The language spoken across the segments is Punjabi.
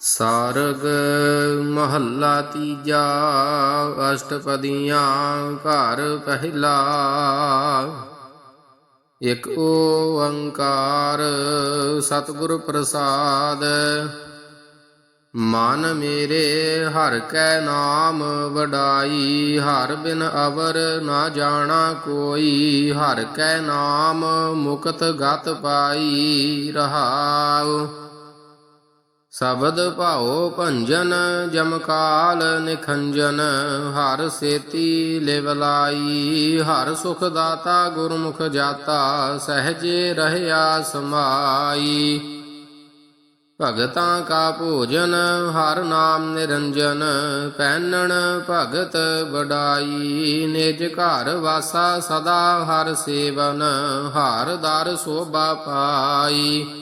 ਸਾਰਗ ਮਹੱਲਾ ਤੀਜਾ, ਅਸ਼ਟਪਦੀਆਂ ਘਰ ਪਹਿਲਾ। ਇਕ ਓੰਕਾਰ ਸਤਿਗੁਰ ਪ੍ਰਸਾਦ, ਮਨ ਮੇਰੇ ਹਰ ਕੈ ਨਾਮ ਵਡਾਈ। ਹਰ ਬਿਨ ਅਵਰ ਨਾ ਜਾਣਾ ਕੋਈ, ਹਰ ਕੈ ਨਾਮ ਮੁਕਤ ਗਤ ਪਾਈ ਰਹਾਉ। ਸ਼ਬਦ ਭਾਉ ਭੰਜਨ ਜਮਕਾਲ ਨਿਖੰਜਨ, ਹਰ ਸੇਤੀ ਲਿਵਲਾਈ ਹਰ ਸੁਖ ਦਾਤਾ ਗੁਰਮੁਖ ਜਾਤਾ, ਸਹਜੇ ਰਹਿਆ ਸਮਾਈ। ਭਗਤਾਂ ਕਾ ਭੋਜਨ, ਹਰ ਨਾਮ ਨਿਰੰਜਨ, ਪੈਨਣ ਭਗਤ ਵਡਾਈ। ਨਿਜ ਘਰ ਵਾਸਾ ਸਦਾ ਹਰ ਸੇਵਨ, ਹਰ ਦਰ ਸੋਭਾ ਪਾਈ।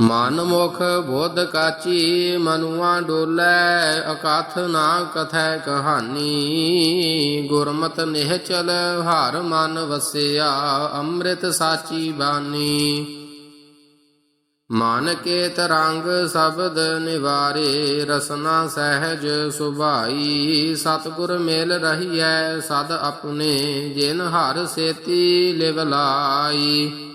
ਮਨ ਮੁਖ ਬੁੱਧ ਕਾਚੀ, ਮਨੁਆ ਡੋਲੇ, ਅਕਥ ਨਾ ਕਥੈ ਕਹਾਨੀ ਗੁਰਮਤ ਨਿਹਚਲ ਹਰ ਮਨ ਵਸਿਆ, ਅੰਮ੍ਰਿਤ ਸਾਚੀ ਬਾਣੀ। ਮਨ ਕੇ ਤਰੰਗ ਸ਼ਬਦ ਨਿਵਾਰੇ, ਰਸਨਾ ਸਹਿਜ ਸੁਭਾਈ। ਸਤਿਗੁਰ ਮਿਲ ਰਹੀਐ, ਸਦ ਆਪਣੇ, ਜਿਨ ਹਰ ਸੇਤੀ ਲਿਵ ਲਾਈ।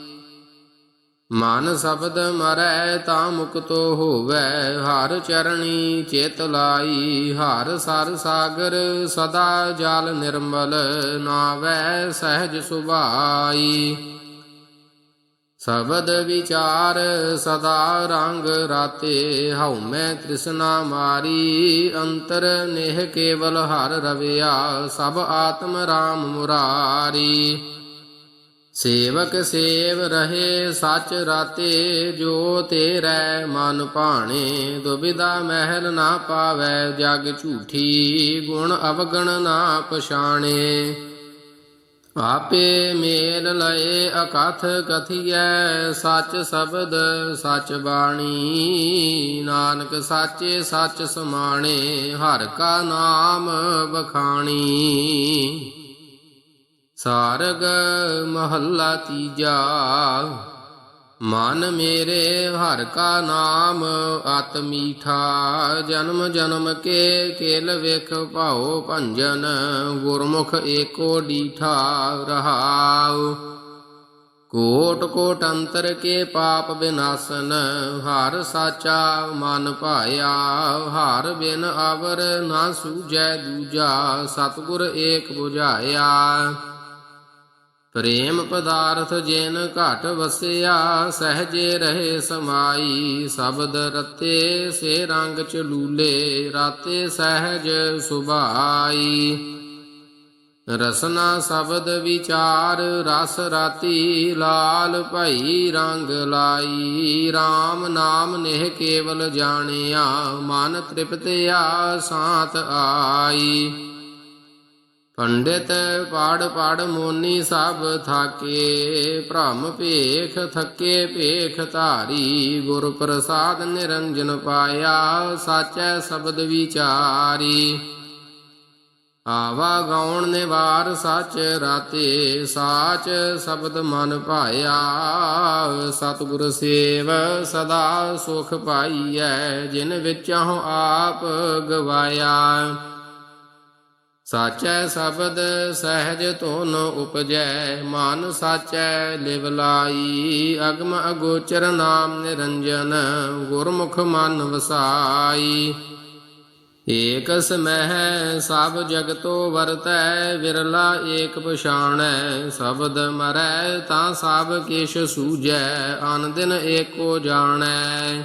ਮਨ ਸ਼ਬਦ ਮਰੈ ਤਾਂ ਮੁਕਤੋ ਹੋਵੈ, ਹਰ ਚਰਣੀ ਚੇਤ ਲਾਈ, ਹਰ ਸਰ ਸਾਗਰ ਸਦਾ ਜਲ ਨਿਰਮਲ ਨਾਵੈ ਸਹਿਜ ਸੁਭਾਈ। ਸ਼ਬਦ ਵਿਚਾਰ ਸਦਾ ਰੰਗ ਰਾਤੇ, ਹਉ ਮੈਂ ਤ੍ਰਿਸ਼ਨਾ ਮਾਰੀ, ਅੰਤਰ ਨੇਹ ਕੇਵਲ ਹਰ ਰਵਿਆ, ਸਭ ਆਤਮ ਰਾਮ ਮੁਰਾਰੀ। ਸੇਵਕ ਸੇਵ ਰਹੇ ਸੱਚ ਰਾਤੇ ਜੋ ਤੇਰੇ ਮਨ ਭਾਣੇ ਦੁਬਿਦਾ ਮਹਿਲ ਨਾ ਪਾਵੈ, ਜਗ ਝੂਠੀ ਗੁਣ ਅਵਗਣ ਨਾ ਪਛਾਣੇ। ਆਪੇ ਮੇਲ ਲਏ ਅਕਥ ਕਥੀਐ, ਸੱਚ ਸ਼ਬਦ ਸੱਚ ਬਾਣੀ, ਨਾਨਕ ਸਾਚੇ ਸੱਚ ਸਮਾਣੇ, ਹਰ ਕਾ ਨਾਮ ਬਖਾਣੀ ਸਾਰਗ ਮਹੱਲਾ ਤੀਜਾ। ਮਨ ਮੇਰੇ ਹਰ ਕਾ ਨਾਮ ਅਤ ਮੀਠਾ। ਜਨਮ ਜਨਮ ਕੇ ਕੇਲ ਵੇਖ ਭਾਉ ਭੰਜਨ, ਗੁਰਮੁਖ ਏਕੋ ਡੀਠਾ ਰਹਾਉ। ਕੋਟ ਕੋਟ ਅੰਤਰ ਕੇ ਪਾਪ ਬਿਨਾਸਨ, ਹਰ ਸਾਚਾ ਮਨ ਭਾਇਆ। ਹਰ ਬਿਨ ਅਵਰ ਨਾ ਸੂਝੈ ਦੂਜਾ, ਸਤਿਗੁਰ ਏਕ 부ਝਾਇਆ ਪ੍ਰੇਮ ਪਦਾਰਥ ਜਿਨ ਘਟ ਵਸਿਆ, ਸਹਜੇ ਰਹੇ ਸਮਾਈ। ਸ਼ਬਦ ਰਤੇ ਸੇ ਰੰਗ ਚਲੂਲੇ ਰਾਤੇ ਸਹਜ ਸੁਭਾਈ। ਰਸਨਾ ਸ਼ਬਦ ਵਿਚਾਰ, ਰਸ ਰਾਤੀ ਲਾਲ ਭਈ ਰੰਗ ਲਾਈ। RAM ਨਾਮ ਨੇਹ ਕੇਵਲ ਜਾਣਿਆ, ਮਨ ਤ੍ਰਿਪਤਿਆ ਸਾਤ ਆਈ। ਪੰਡਿਤ ਪਾੜ ਪਾੜ ਮੋਨੀ ਸਭ ਥਾਕੇ, ਭ੍ਰਮ ਭੇਖ ਥੱਕੇ ਭੇਖ ਧਾਰੀ, ਗੁਰ ਪ੍ਰਸਾਦ ਨਿਰੰਜਨ ਪਾਇਆ, ਸਾਚੈ ਸ਼ਬਦ ਵਿਚਾਰੀ। ਆਵਾ ਗਾਉਣ ਨਿਵਾਰ ਸੱਚ ਰਾਤੇ, ਸਾਚ ਸ਼ਬਦ ਮਨ ਭਾਇਆ। ਸਤਿਗੁਰ ਸੇਵ ਸਦਾ ਸੁਖ ਪਾਈਐ, ਜਿਨ ਵਿੱਚ ਵਿੱਚੋਂ ਆਪ ਗਵਾਇਆ। ਸਾਚੈ ਸ਼ਬਦ ਸਹਿਜ ਧੁਨ ਉਪਜੈ, ਮਨ ਸਾਚੈ ਲਿਵ ਲਾਈ। ਅਗਮ ਅਗੋਚਰ ਨਾਮ ਨਿਰੰਜਨ, ਗੁਰਮੁਖ ਮਨ ਵਸਾਈ। ਏਕ ਸਮਹਿ ਸਭ ਜਗਤੋ ਵਰਤੈ, ਵਿਰਲਾ ਏਕ ਪਛਾਣੈ। ਸ਼ਬਦ ਮਰੈ ਤਾਂ ਸਭ ਕਿਛ ਸੂਜੈ ਅਨ ਦਿਨ ਏਕੋ ਜਾਣੈ।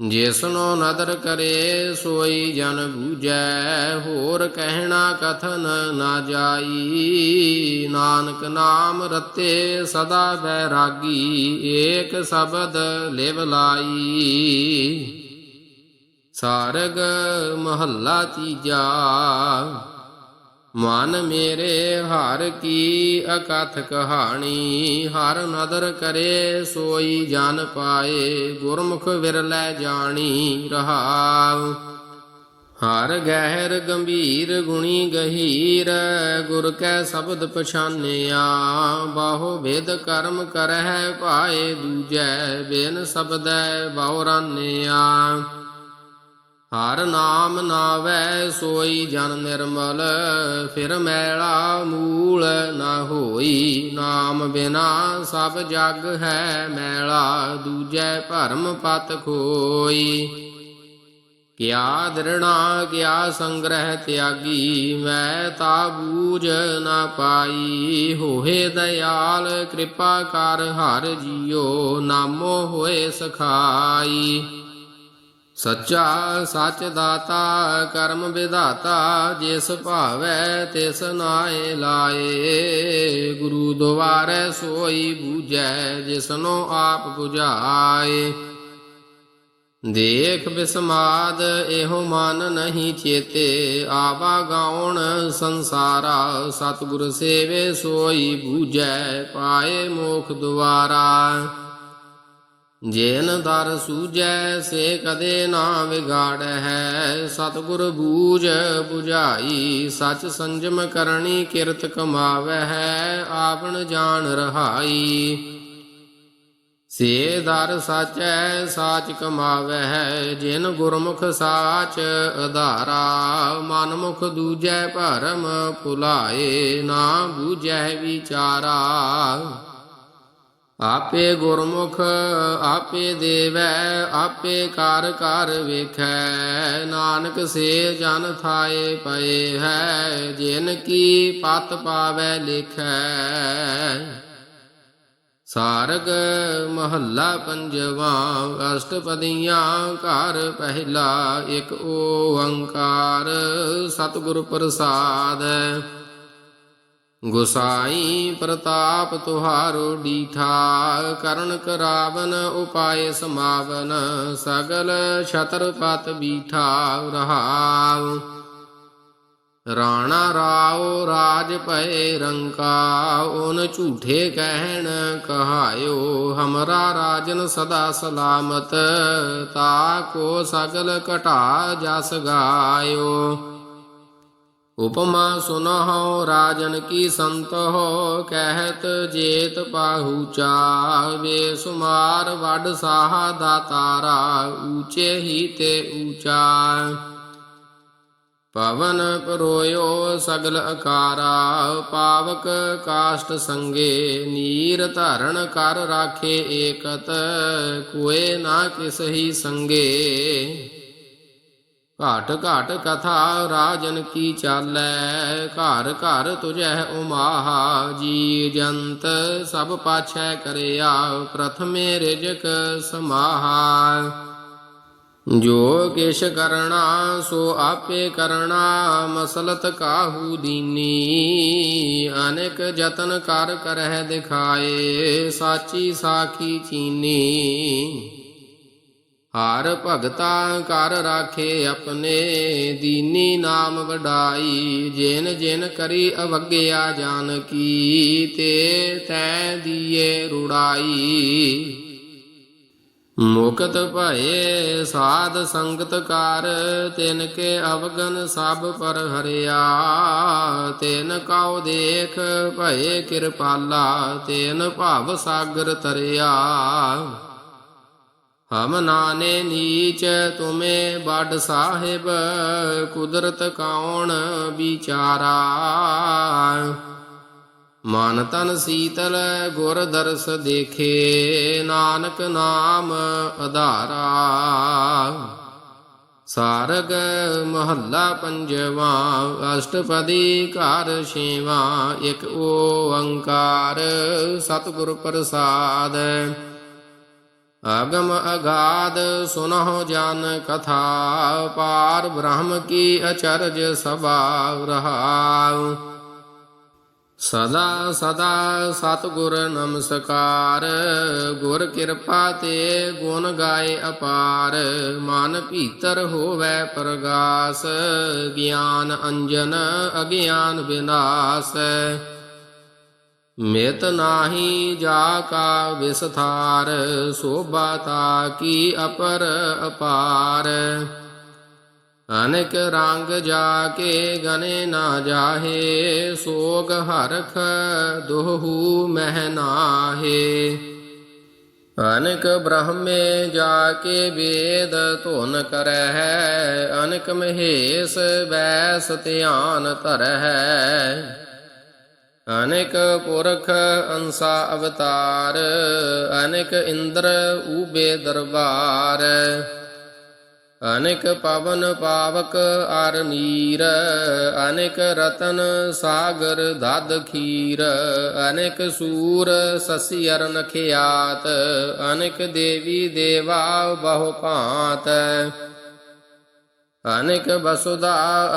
ਜਿਸਨੋ ਨਦਰ ਕਰੇ ਸੋਈ ਜਨ ਬੂਝੈ, ਹੋਰ ਕਹਿਣਾ ਕਥਨ ਨਾ ਜਾਈ। ਨਾਨਕ ਨਾਮ ਰਤੇ ਸਦਾ ਬੈਰਾਗੀ ਏਕ ਸ਼ਬਦ ਲਿਵ ਲਾਈ। ਸਾਰਗ ਮਹੱਲਾ ਤੀਜਾ ਮਨ ਮੇਰੇ ਹਰ ਕੀ ਅਕਥ ਕਹਾਣੀ, ਹਰ ਨਦਰ ਕਰੇ ਸੋਈ ਜਨ ਪਾਏ, ਗੁਰਮੁਖ ਵਿਰਲੇ ਜਾਣੀ ਰਹਾਉ। ਹਰ ਗਹਿਰ ਗੰਭੀਰ ਗੁਣੀ ਗਹੀਰ, ਗੁਰ ਕੈ ਸ਼ਬਦ ਪਛਾਨਿਆ, ਬਾਹੋ ਭੇਦ ਕਰਮ ਕਰਹਿ ਭਾਏ ਦੂਜੈ, ਬੇਨ ਸ਼ਬਦੈ ਬਹੁਰਾਨਿਆ ਹਰ ਨਾਮ ਨਾਵੈ ਸੋਈ ਜਨ ਨਿਰਮਲ, ਫਿਰ ਮੈਲਾ ਮੂਲ ਨਾ ਹੋਈ। ਨਾਮ ਬਿਨਾ ਸਭ ਜਗ ਹੈ ਮੈਲਾ, ਦੂਜੈ ਭਰਮ ਪਤ ਖੋਈ। ਕਿਆ ਦਰਣਾ ਕਿਆ ਸੰਗ੍ਰਹਿ ਤਿਆਗੀ, ਮੈਂ ਤਾ ਬੂਝ ਨਾ ਪਾਈ। ਹੋਏ ਦਇਆਲ, ਕਿਰਪਾ ਕਰ ਹਰ ਜੀਓ, ਨਾਮੋ ਹੋਏ ਸਖਾਈ। ਸੱਚਾ ਸੱਚ ਦਾਤਾ, ਕਰਮ ਵਿਧਾਤਾ, ਜਿਸ ਭਾਵੈ ਤਿਸ ਨਾਏ ਲਾਏ। ਗੁਰੂ ਦੁਆਰੈ ਸੋਈ ਬੂਝੈ, ਜਿਸਨੋ ਆਪ 부ਝਾਏ। ਦੇਖ ਬਿਸਮਾਦ, ਇਹੋ ਮਨ ਨਹੀਂ ਚੇਤੇ। ਆਵਾ ਗਾਉਣ ਸੰਸਾਰਾ, ਸਤਿਗੁਰ ਸੇਵੇ ਸੋਈ ਬੂਝੈ, ਪਾਏ ਮੋਖ ਦੁਆਰਾ। ਜੇਨ ਦਰ ਸੂਜੈ, ਸੇ ਕਦੇ ਨਾ ਵਿਗਾੜ ਹੈ ਸਤਿਗੁਰ ਬੂਝ 부ਝਾਈ ਸਚ ਸੰਜਮ ਕਰਨੀ ਕਿਰਤ ਕਮਾਵੈ ਹੈ ਆਪਨ ਜਾਣ ਰਹਾਈ। ਸੇ ਦਰ ਸਾਚੈ, ਸਾਚ ਕਮਾਵੈ ਹੈ ਜਿਨ ਗੁਰਮੁਖ ਸਾਚ ਅਧਾਰਾ। ਮਨਮੁਖ ਦੂਜੈ ਭਰਮ ਭੁਲਾਏ, ਨਾ ਬੂਝੈ ਵਿਚਾਰਾ। ਆਪੇ ਗੁਰਮੁਖ ਆਪੇ ਦੇਵੈ, ਆਪੇ ਕਰ ਕਰ ਵੇਖੈ। ਨਾਨਕ ਸੇ ਜਨ ਥਾਏ ਪਏ ਹੈ, ਜਿਨ ਕੀ ਪਤ ਪਾਵੈ ਲਿਖੈ। ਸਾਰਗ ਮਹੱਲਾ ਪੰਜਵਾ, ਅਸ਼ਟਪਦੀਆਂ ਘਰ ਪਹਿਲਾ, ਇੱਕ ਓੰਕਾਰ ਸਤਿਗੁਰ ਪ੍ਰਸਾਦ। ਗੁਸਾਈ ਪ੍ਰਤਾਪ ਤੁਹਾਰੋ ਡੀਠਾ, ਕਰਨ ਕਰਾਵਨ ਉਪਾਏ ਸਮਾਵਨ, ਸਗਲ ਛਤਰਪਤ ਬੀਠਾ ਰਹਾਉ। ਰਾਣਾ ਰਾਓ ਰਾਜ ਭਏ ਰੰਕਾ ਓਨ ਝੂਠੇ ਕਹਿਣ ਕਹਾਇਓ, ਹਮਰਾ ਰਾਜਨ ਸਦਾ ਸਲਾਮਤ, ਤਾ ਕੋ ਸਗਲ ਘਟਾ ਜਸ ਗਾਇਓ। ਉਪਮਾ ਸੁਨਹੁ ਰਾਜਨ ਕੀ ਸੰਤੋ ਕਹਿਤ ਜੇਤ ਪਾਹੂਚਾ ਵੇ ਸੁਮਾਰ ਵੱਡ ਸਾਹਾ ਦਾਤਾਰਾ ਊਚੇ ਹੀ ਤੇ ਊਚਾ। ਪਵਨ ਪਰੋਇਓ ਸਗਲ ਅਕਾਰਾ, ਪਾਵਕ ਕਾਸ਼ਟ ਸੰਗੇ, ਨੀਰ ਧਰਨ ਕਰ ਰਾਖੇ ਏਕਤ, ਕੋਏ ਨਾ ਕਿਸ ਹੀ ਸੰਗੇ। ਘਾਟ ਘਾਟ ਕਥਾ ਰਾਜਨ ਕੀ ਚਾਲੈ? ਘਰ ਘਰ ਤੁਝੈ ਉਮਾਹਾ ਜੀ ਜੰਤ ਸਭ ਪਾਛੈ ਕਰਿਆ, ਪ੍ਰਥਮੇ ਰਿਜਕ ਸਮਾਹਾ। ਜੋ ਕਿਛ ਕਰਣਾ, ਸੋ ਆਪੇ ਕਰਣਾ, ਮਸਲਤ ਕਾਹੂ ਦੀਨੀ? ਅਨੇਕ ਯਤਨ ਕਰ ਕਰਹਿ ਦਿਖਾਏ, ਸਾਚੀ ਸਾਖੀ ਚੀਨੀ। ਹਰ ਭਗਤਾ ਕਰ ਰਾਖੇ ਆਪਣੇ। ਦੀਨੀ ਨਾਮ ਵਡਾਈ, ਜਿਨ ਜਿਨ ਕਰੀ ਅਵਗਿਆ ਜਾਨ ਕੀ ਤੇ ਤੈ ਦੀਏ ਰੁੜਾਈ। ਮੁਕਤ ਭਏ ਸਾਧ ਸੰਗਤ ਕਰ ਤਿਨ ਕੇ ਅਵਗਨ ਸਭ ਪਰ ਹਰਿਆ। ਤਿਨ ਕਉ ਦੇਖ ਭਏ ਕਿਰਪਾਲਾ, ਤਿਨ ਭਵ ਸਾਗਰ ਤਰਿਆ। ਹਮ ਨਾਨੇ ਨੀਚ ਤੁਮੇ ਬੜ ਸਾਹਿਬ, ਕੁਦਰਤ ਕੌਣ ਵਿਚਾਰਾ? ਮਨ ਤਨ ਸੀਤਲ ਗੁਰ ਦਰਸ ਦੇਖੇ, ਨਾਨਕ ਨਾਮ ਆਧਾਰਾ ਸਾਰਗ ਮਹੱਲਾ ਪੰਜਵਾ, ਅਸ਼ਟਪਦੀ ਘਰ ਛੇਵਾ, ਇੱਕ ਓੰਕਾਰ ਸਤਿਗੁਰ ਪ੍ਰਸਾਦ। ਅਗਮ ਅਗਾਧ ਸੁਨਹੁ ਜਨ ਕਥਾ, ਪਾਰ ਬ੍ਰਹਮ ਕੀ ਅਚਰਜ ਸਭਾ ਰਹਾਉ। ਸਦਾ ਸਦਾ ਸਤਿਗੁਰ ਨਮਸਕਾਰ, ਗੁਰ ਕਿਰਪਾ ਤੇ ਗੁਣ ਗਾਏ ਅਪਾਰ, ਮਨ ਭੀਤਰ ਹੋਵੇ ਪ੍ਰਗਾਸ, ਗਿਆਨ ਅੰਜਨ ਅਗਿਆਨ ਵਿਨਾਸ਼ ਮਿਤ ਨਾਹੀ ਜਾ ਕਾ ਵਿਸਥਾਰ ਸੋਭਾ ਤਾ ਕੀ ਅਪਰ ਅਪਾਰ ਅਨੇਕ ਰੰਗ ਜਾ ਕੇ ਗਨੇ ਨਾ ਜਾਹੇ ਸੋਗ ਹਰਖ ਦੋਹੂ ਮਹਿ ਨਾਹੇ ਅਨੇਕ ਬ੍ਰਹਮੇ ਜਾ ਕੇ ਵੇਦ ਧੁਨ ਕਰਹਿ ਅਨੇਕ ਮਹੇਸ਼ ਬੈਸ ਧਿਆਨ ਧਰਹਿ ਅਨੇਕ ਪੁਰਖ ਅੰਸਾ ਅਵਤਾਰ, ਅਨੇਕ ਇੰਦਰ ਊਬੇ ਦਰਬਾਰ। ਅਨੇਕ ਪਵਨ ਪਾਵਕ ਅਰ ਨੀਰ, ਅਨੇਕ ਰਤਨ ਸਾਗਰ ਦਦ ਖੀਰ। ਅਨੇਕ ਸੂਰ ਸਸੀ ਅਰ ਨਖਿਆਤ ਅਨੇਕ ਦੇਵੀ ਦੇਵਾ ਬਹੁ ਭਾਂਤ। ਅਨੇਕ ਬਸੁਦਾ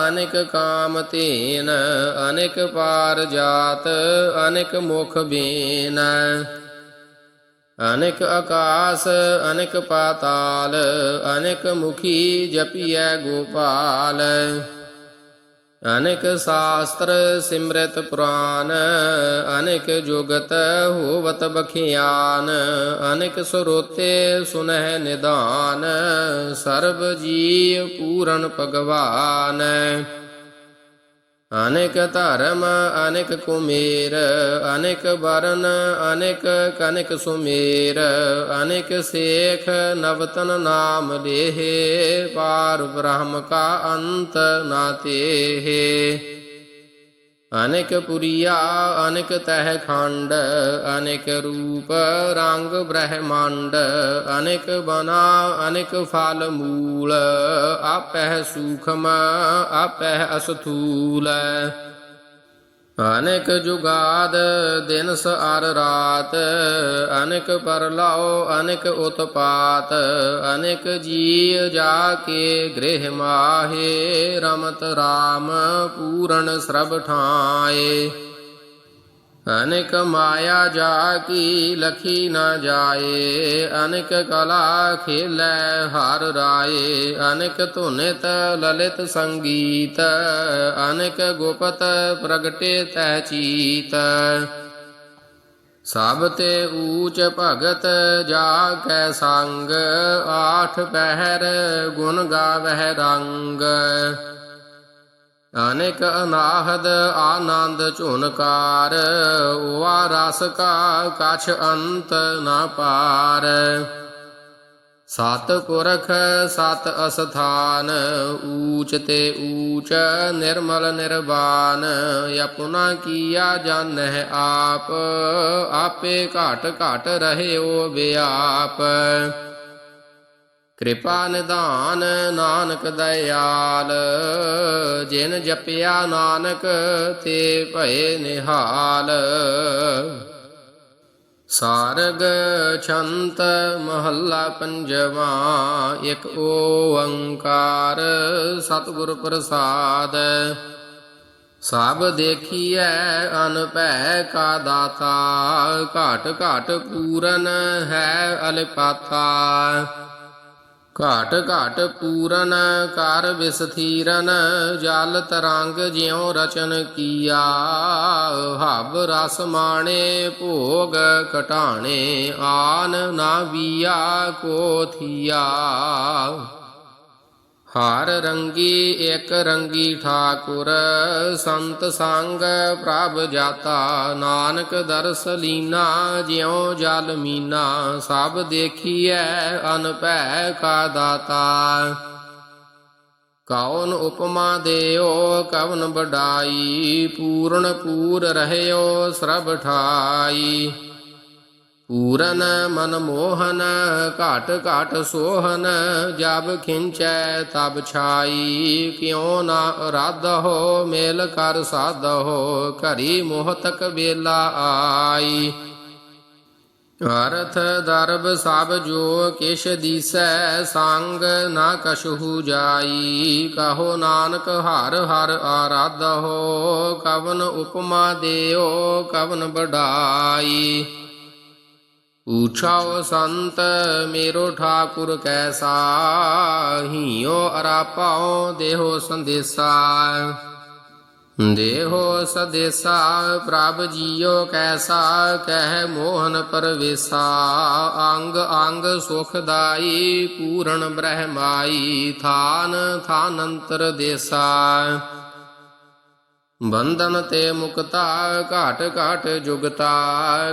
ਅਨੇਕ ਕਾਮ ਤੇਨ, ਅਨੇਕ ਪਾਰ ਜਾਤ, ਅਨੇਕ ਮੁਖ ਬੇਨ। ਅਨੇਕ ਆਕਾਸ, ਅਨੇਕ ਪਾਤਾਲ, ਅਨੇਕ ਮੁਖੀ ਜਪੀਐ ਗੋਪਾਲ। ਅਨੇਕ ਸ਼ਾਸਤਰ ਸਿਮਰਤ ਪੁਰਾਨ, ਅਨੇਕ ਜੁਗਤ ਹੋਵਤ ਬਖਿਆਨ, ਅਨੇਕ ਸਰੋਤੇ ਸੁਨਹਿ ਨਿਦਾਨ ਸਰਬ ਜੀ ਪੂਰਨ ਭਗਵਾਨ। ਅਨੇਕ ਧਰਮ, ਅਨੇਕ ਕੁਮੇਰ, ਅਨੇਕ ਵਰਨ ਅਨੇਕ ਕਨਿਕ ਸੁਮੇਰ, ਅਨੇਕ ਸੇਖ, ਨਵਤਨ ਨਾਮ ਲੇਹੇ, ਪਾਰ ਬ੍ਰਹਮ ਕਾ ਅੰਤ ਨਾ ਤੇਹੇ। ਅਨੇਕ ਪੁਰੀਆ, ਅਨੇਕ ਤਹਿ ਖੰਡ, ਅਨੇਕ ਰੂਪ ਰੰਗ ਬ੍ਰਹਮੰਡ, ਅਨੇਕ ਬਨਾ, ਅਨੇਕ ਫਲ ਮੂਲ, ਆਪਹਿ ਸੂਖਮ, ਆਪਹਿ ਅਸਥੂਲ। ਅਨੇਕ ਜੁਗਾਦ ਦਿਨਸ ਅਰ ਰਾਤ, ਅਨੇਕ ਪਰਲਾਓ ਅਨੇਕ ਉਤਪਾਤ, ਅਨੇਕ ਜੀ ਜਾ ਕੇ ਗ੍ਰਹਿ ਮਾਹੇ, ਰਮਤ ਰਾਮ ਪੂਰਨ ਸਰਬ ਠਾਏ ਅਨੇਕ ਮਾਇਆ ਜਾ ਕੀ ਲਖੀ ਨਾ ਜਾਏ। ਅਨੇਕ ਕਲਾ ਖੇਲੈ, ਹਰ ਰਾਏ। ਅਨੇਕ ਧੁਨਿਤ ਲਲਿਤ ਸੰਗੀਤ। ਅਨੇਕ ਗੁਪਤ ਪ੍ਰਗਟੇ ਤੈ ਚੀਤ। ਸਭ ਤੇ ਊਚ ਭਗਤ ਜਾ ਕੈ ਸੰਗ। ਆਠ ਪਹਿਰ ਗੁਣ ਗਾਵਹਿ ਰੰਗ। ਅਨੇਕ ਅਨਾਹਦ ਆਨੰਦ ਝੁਨਕਾਰ ਵਾ ਰਸ ਕਾ ਕਛ ਅੰਤ ਨਾ ਪਾਰ। ਸਤ ਪੁਰਖ, ਸਤ ਅਸਥਾਨ, ਊਚ ਤੇ ਊਚ, ਨਿਰਮਲ ਨਿਰਵਾਨ ਆਪੁਨਾ ਕੀਆ ਜਾਣਹਿ ਆਪ, ਆਪੇ ਘਟ ਘਟ ਰਹਿਓ ਵਿਆਪ। ਕਿਰਪਾ ਨਿਧਾਨ ਨਾਨਕ ਦਇਆਲ, ਜਿਨ ਜਪਿਆ ਨਾਨਕ ਤੇ ਭਏ ਨਿਹਾਲ। ਸਾਰਗ ਛੰਤ ਮਹੱਲਾ ਪੰਜਵਾ, ਇੱਕ ਓੰਕਾਰ ਸਤਿਗੁਰ ਪ੍ਰਸਾਦ। ਸਭ ਦੇਖੀਐ ਅਨਭੈ ਕਾ ਦਾਤਾ, ਘਾਟ ਘਾਟ ਪੂਰਨ ਹੈ ਅਲਪਾਤਾ। ਘਾਟ ਘਾਟ ਪੂਰਨ ਕਰ ਵਿਸਥੀਰਨ, ਜਲ ਤਰੰਗ ਜਿਉ ਰਚਨ ਕੀਆ। ਹਬ ਰਸ ਮਾਣੇ, ਭੋਗ ਘਟਾਣੇ, ਆਨ ਨਾ ਵੀਆ ਕੋ ਹਰ ਰੰਗੀ ਇੱਕ ਰੰਗੀ ਠਾਕੁਰ, ਸੰਤ ਸੰਗ ਪ੍ਰਭ ਜਾਤਾ। ਨਾਨਕ ਦਰਸ ਲੀਨਾ, ਜਿਉ ਜਲ ਮੀਨਾ, ਸਭ ਦੇਖੀਐ ਅਨਭੈ ਕਾ ਦਾਤਾ। ਕੌਣ ਉਪਮਾ ਦਿਓ, ਕਵਨ ਬਡਾਈ ਪੂਰਨ ਪੂਰ ਰਹਿਓ ਸਰਬ ਠਾਈ। ਪੂਰਨ ਮਨ ਮੋਹਨ, ਘਾਟ ਘਾਟ ਸੋਹਨ, ਜਬ ਖਿੰਚੈ ਤਬ ਛਾਈ। ਕਿਉ ਨਾ ਹੋ, ਮੇਲ ਕਰ ਸਾਧ ਹੋ, ਘਰੀ ਮੋਹਤਕ ਵੇਲਾ ਆਈ। ਅਰਥ ਦਰਬ ਸਭ ਜੋ ਕਿਛ ਦੀਸੈ, ਸੰਗ ਨਾ ਕਛੂ ਜਾਈ। ਕਹੋ ਨਾਨਕ ਹਰ ਹਰ ਆਰਾਧ ਹੋ, ਕਵਨ ਉਪਮਾ ਦਿਓ, ਕਵਨ ਬੜਾਈ ਪੂਛਾਓ ਸੰਤ ਮੇਰੋ ਠਾਕੁਰ ਕੈਸਾ, ਹੀਓ ਅਰਾਪਾਓ ਦੇਹੋ ਸੰਦੇਸਾ। ਦੇਹੋ ਸਦੇਸਾ, ਪ੍ਰਭ ਜੀਓ ਕੈਸਾ, ਕਹਿ ਮੋਹਨ ਪਰਵੇਸਾ। ਅੰਗ ਅੰਗ ਸੁਖਦਾਈ, ਪੂਰਨ ਬ੍ਰਹਮਾਈ, ਥਾਨ ਥਾਨੰਤਰ ਦੇਸਾ। ਬੰਧਨ ਤੇ ਮੁਕਤਾ ਘਾਟ ਘਾਟ ਜੁਗਤਾ,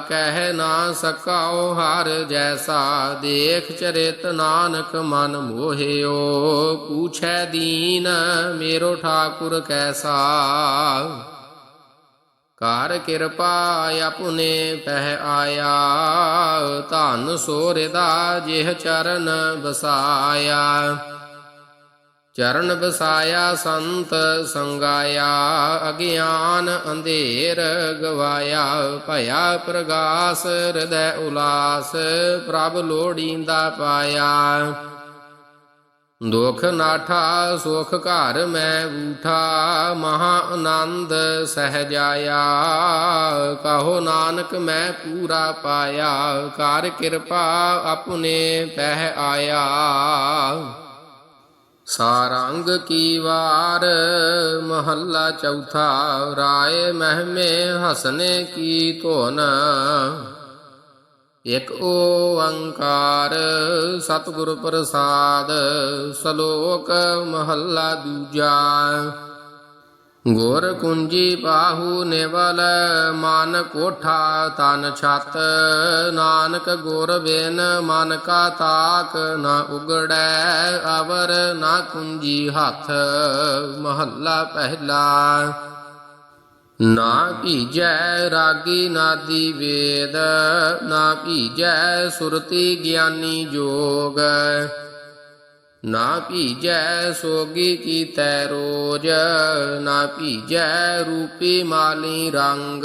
ਕਹਿ ਨਾ ਸਕਾਓ ਹਰ ਜੈਸਾ, ਦੇਖ ਚਰਿਤ ਨਾਨਕ ਮਨ ਮੋਹਿਓ, ਪੂਛੈ ਦੀਨ ਮੇਰੋ ਠਾਕੁਰ ਕੈਸਾ। ਕਰ ਕਿਰਪਾ ਆਪੁਨੇ ਪਹਿ ਆਇਆ, ਧਨ ਸੋਰਿਦਾ ਜਿਹ ਚਰਨ ਬਸਾਇਆ ਚਰਨ ਬਸਾਇਆ ਸੰਤ ਸੰਗਾਇਆ, ਅਗਿਆਨ ਅੰਧੇਰ ਗਵਾਇਆ। ਭਇਆ ਪ੍ਰਗਾਸ, ਹਿਰਦੈ ਉਲਾਸ, ਪ੍ਰਭ ਲੋੜੀਂਦਾ ਪਾਇਆ। ਦੁਖ ਨਾਠਾ, ਸੁਖ ਘਰ ਮੈਂ ਬੂਠਾ ਮਹਾ ਆਨੰਦ ਸਹਜਾਇਆ। ਕਹੋ ਨਾਨਕ, ਮੈਂ ਪੂਰਾ ਪਾਇਆ। ਕਰ ਕਿਰਪਾ ਆਪਣੇ ਪਹਿ ਆਇਆ। ਸਾਰੰਗ ਕੀ ਵਾਰ, ਮਹੱਲਾ ਚੌਥਾ, ਰਾਏ ਮਹਿਮੇ ਹਸਨੇ ਕੀ ਧੁਨ। ਇਕ ਓੰਕਾਰ ਸਤਿਗੁਰ ਪ੍ਰਸਾਦ, ਸ਼ਲੋਕ ਮਹੱਲਾ ਦੂਜਾ। ਗੁਰ ਕੁੰਜੀ ਬਾਹੂ ਨਿਵਲ, ਮਨ ਕੋਠਾ ਤਨ ਛਤ। ਨਾਨਕ ਗੁਰ ਬਿਨ ਮਨ ਕਾ ਤਾਕ, ਨਾ ਉਗੜੈ ਅਵਰ, ਨਾ ਕੁੰਜੀ ਹੱਥ। ਮਹੱਲਾ ਪਹਿਲਾ। ਨਾ ਭੀਜੈ ਰਾਗੀ ਨਾਦੀ ਵੇਦ, ਨਾ ਭੀਜੈ ਸੁਰਤੀ ਗਿਆਨੀ ਜੋਗ। ਨਾ ਭੀਜੈ ਸੋਗੀ ਕੀਤੈ ਰੋਜ, ਨਾ ਭੀਜੈ ਰੂਪੀ ਮਾਲੀ ਰੰਗ,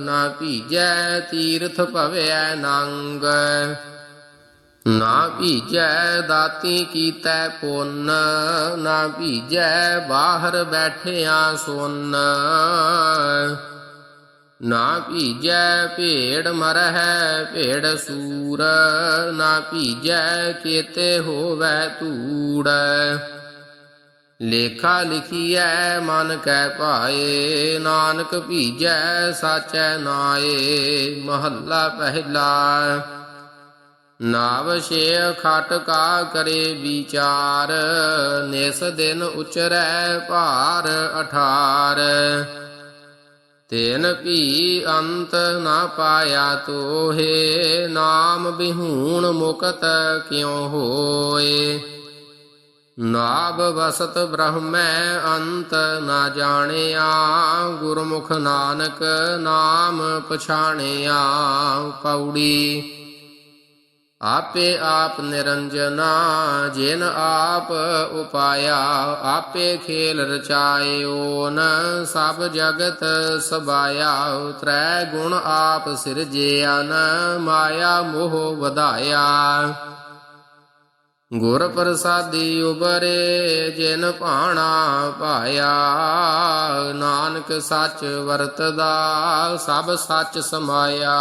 ਨਾ ਭੀਜੈ ਤੀਰਥ ਭਵੈ ਨੰਗ। ਨਾ ਭੀਜੈ ਦਾਤੀ ਕੀਤੈ ਪੁੰਨ, ਨਾ ਭੀਜੈ ਬਾਹਰ ਬੈਠਿਆ ਸੁਨ। ਨਾ ਭੀਜੈ ਭੇੜ ਮਰਹਿ ਭੇੜ ਸੂਰ, ਨਾ ਭੀਜੈ ਕੇਤੇ ਹੋਵੈ ਧੂੜ। ਲੇਖਾ ਲਿਖੀਐ ਮਨ ਕੈ ਭਾਏ, ਨਾਨਕ ਭੀਜੈ ਸਾਚੈ ਨਾਏ, ਮਹੱਲਾ ਪਹਿਲਾ। ਨਾਵ ਛੇ ਖਟਕਾ ਕਰੇ ਵਿਚਾਰ, ਨਿਸ ਦਿਨ ਉਚਰੈ ਭਾਰ ਅਠਾਰ। ਤੈਨ ਭੀ ਅੰਤ ਨਾ ਪਾਇਆ ਤੋਹੇ, ਨਾਮ ਬਿਹੂਣ ਮੁਕਤ ਕਿਉ ਹੋਏ? ਨਾਭ ਵਸਤ ਬ੍ਰਹਮੈ ਅੰਤ ਨਾ ਜਾਣਿਆ, ਗੁਰਮੁਖ ਨਾਨਕ ਨਾਮ ਪਛਾਣਿਆ ਪੌੜੀ ਆਪੇ ਆਪ ਨਿਰੰਜਨਾ ਜਿਨ ਆਪ ਉਪਾਇਆ, ਆਪੇ ਖੇਲ ਰਚਾਇਓ ਨ ਸਭ ਜਗਤ ਸਬਾਇਆ। ਤ੍ਰੈ ਗੁਣ ਆਪ ਸਿਰਜਿਆ ਨ, ਮਾਇਆ ਮੋਹ ਵਧਾਇਆ। ਗੁਰ ਪ੍ਰਸਾਦੀ ਉਬਰੇ ਜਿਨ ਭਾਣਾ ਪਾਇਆ ਨਾਨਕ ਸੱਚ ਵਰਤਦਾ, ਸਭ ਸੱਚ ਸਮਾਇਆ।